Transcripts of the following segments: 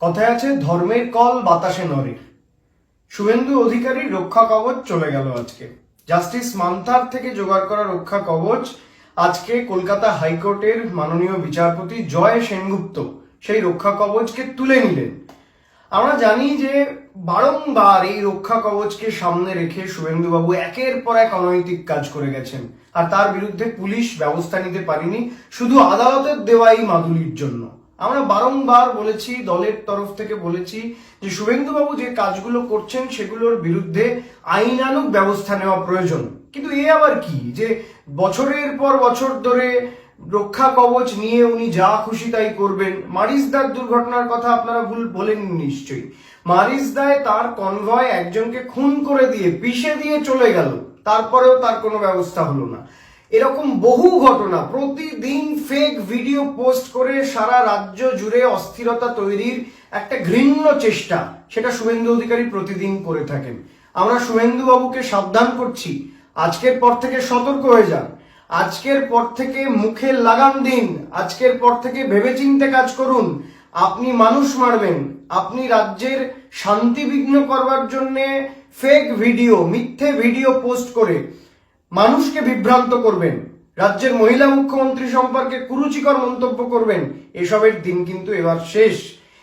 কথায় আছে, ধর্মের কল বাতাসে নড়ে। শুভেন্দু অধিকারীর রক্ষা কবচ চলে গেল আজকে। জাস্টিস মান্থার থেকে জোগাড় করা রক্ষা কবচ আজকে কলকাতা হাইকোর্টের মাননীয় বিচারপতি জয় সেনগুপ্ত সেই রক্ষা কবচকে তুলে নিলেন। আমরা জানি যে বারংবার এই রক্ষা কবচকে সামনে রেখে শুভেন্দুবাবু একের পর এক অনৈতিক কাজ করে গেছেন। আর তার বিরুদ্ধে পুলিশ ব্যবস্থা নিতে পারেনি, শুধু আদালতের দেওয়াই মাদুলির জন্য। আমরা বারংবার বলেছি, দলের তরফ থেকে বলেছি যে শুভেন্দুবাবু যে কাজগুলো করছেন সেগুলোর বিরুদ্ধে আইনানুগ ব্যবস্থা নেওয়া প্রয়োজন। কিন্তু এ আবার কি? যে বছরের পর বছর ধরে রক্ষা কবচ নিয়ে উনি যা খুশি তাই করবেন। মারিসদার দুর্ঘটনার কথা আপনারা ভুল বলেন নিশ্চয়ই। মারিসদায় তার কনভয় একজনকে খুন করে দিয়ে পিষে দিয়ে চলে গেল। তারপরেও তার কোনো ব্যবস্থা হলো না। এরকম বহু ঘটনা, প্রতিদিন ফেক ভিডিও পোস্ট করে সারা রাজ্য জুড়ে অস্থিরতা তৈরির একটা ঘৃণ্য চেষ্টা, সেটা শুভেন্দু অধিকারী প্রতিদিন করে থাকেন। আমরা শুভেন্দু বাবুকে সাবধান করছি। আজকের পর থেকে সতর্ক হয়ে যান। আজকের পর থেকে মুখে লাগাম দিন। আজকের পর থেকে ভেবেচিন্তে কাজ করুন। আপনি মানুষ মারবেন। আপনি রাজ্যের শান্তি বিঘ্ন করবার জন্য ফেক ভিডিও মিথ্যে ভিডিও পোস্ট করে মানুষকে বিভ্রান্ত করবেন। রাজ্যের মহিলা মুখ্যমন্ত্রী সম্পর্কে কুরুচিকর মন্তব্য করবেন। এসবের দিন কিন্তু এবার শেষ।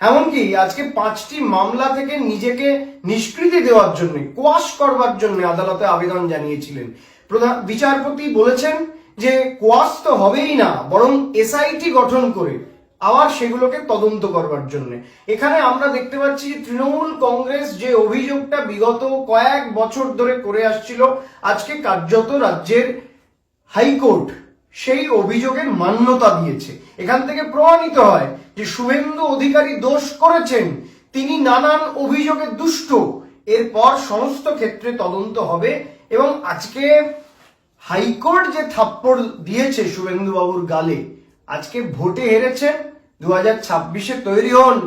এমনকি আজকে পাঁচটি মামলা থেকে নিজেকে নিষ্কৃতি দেওয়ার জন্য, কোয়াশ করবার জন্য আদালতে আবেদন জানিয়েছিলেন। প্রধান বিচারপতি বলেছেন যে কোয়াশ তো হবেই না, বরং এসআইটি গঠন করে আবার সেগুলোকে তদন্ত করবার জন্য। এখানে আমরা দেখতে পাচ্ছি তৃণমূল কংগ্রেস যে অভিযোগটা বিগত কয়েক বছর ধরে করে আসছিল, আজকে কার্যত রাজ্যের হাইকোর্ট সেই অভিযোগের মান্যতা দিয়েছে। এখান থেকে প্রমাণিত হয় যে শুভেন্দু অধিকারী দোষ করেছেন, তিনি নানান অভিযোগে দুষ্ট। এরপর সমস্ত ক্ষেত্রে তদন্ত হবে এবং আজকে হাইকোর্ট যে থাপ্পড় দিয়েছে শুভেন্দু বাবুর গালে আজকে ভোটে হেরেছেন দু হাজার ছাব্বিশে তৈরি হন।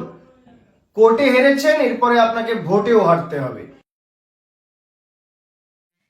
কোর্টে হেরেছেন, এরপরে আপনাকে ভোটেও হারতে হবে।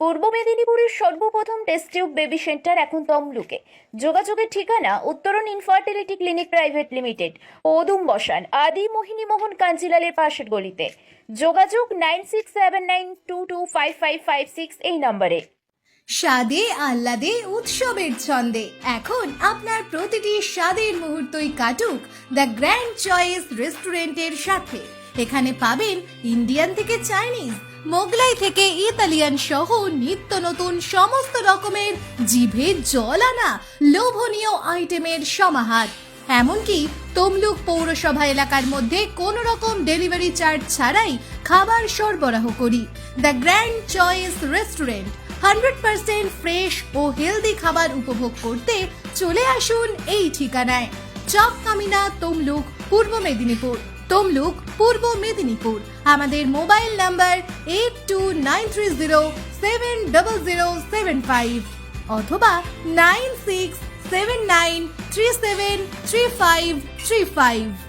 পূর্ব মেদিনীপুরের সর্বপ্রথম টেস্ট টিউব বেবি সেন্টার এখন তমলুকে। যোগাযোগের ঠিকানা Uttaran infertility clinic private limited ওদুম বসান, আদি মোহিনী মোহন কাঞ্জিলালের পাশের গলিতে। যোগাযোগ nine six seven nine two two five five five six এই নম্বরে। স্বাদে, আহ্লাদে, উৎসবের ছন্দে। এখন আপনার প্রতিটি স্বাদের মুহূর্তই কাটুক দ্য গ্র্যান্ড চয়েস রেস্টুরেন্টের সাথে। এখানে পাবেন ইন্ডিয়ান থেকে চাইনিজ, মোগলাই থেকে ইতালিয়ান সহ নিত্য নতুন সমস্ত রকমের জিভে জল আনা লোভনীয় আইটেমের সমাহার। এমনকি তমলুক পৌরসভা এলাকার মধ্যে কোনো রকম ডেলিভারি চার্জ ছাড়াই খাবার সরবরাহ করি। The grand choice restaurant, hundred percent fresh O healthy খাবার উপভোগ করতে চলে আসুন এই ঠিকানায়। চক কামিনা তমলুক, পূর্ব মেদিনীপুর। তমলুক, পূর্ব মেদিনীপুর। আমাদের mobile number eight two nine three zero seven double zero seven five অথবা nine six seven nine three seven three five three five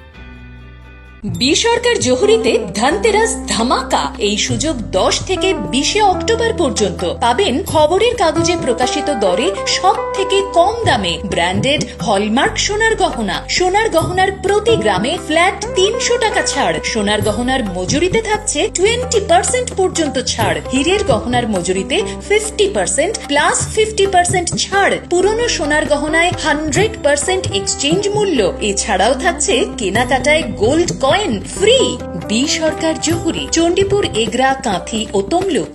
B Sarkar জহুরিতে Dhanteras ধামাকা, এই সুযোগ দশ থেকে বিশে অক্টোবর পর্যন্ত। পাবেন খবরের কাগজে প্রকাশিত দরে সব থেকে কম দামে ব্র্যান্ডেড হলমার্ক সোনার গহনা। সোনার গহনার প্রতি গ্রামে ফ্ল্যাট তিনশো টাকা ছাড়। সোনার গহনার মজুরিতে থাকছে টোয়েন্টি পার্সেন্ট পর্যন্ত ছাড়। হীরের গহনার মজুরিতে fifty percent plus fifty percent ছাড়। পুরনো সোনার গহনায় হান্ড্রেড পার্সেন্ট এক্সচেঞ্জ মূল্য। এছাড়াও থাকছে কেনাকাটায় gold coin free B Sarkar Jahuri Chandipur Egra Kanthi ও তমলুক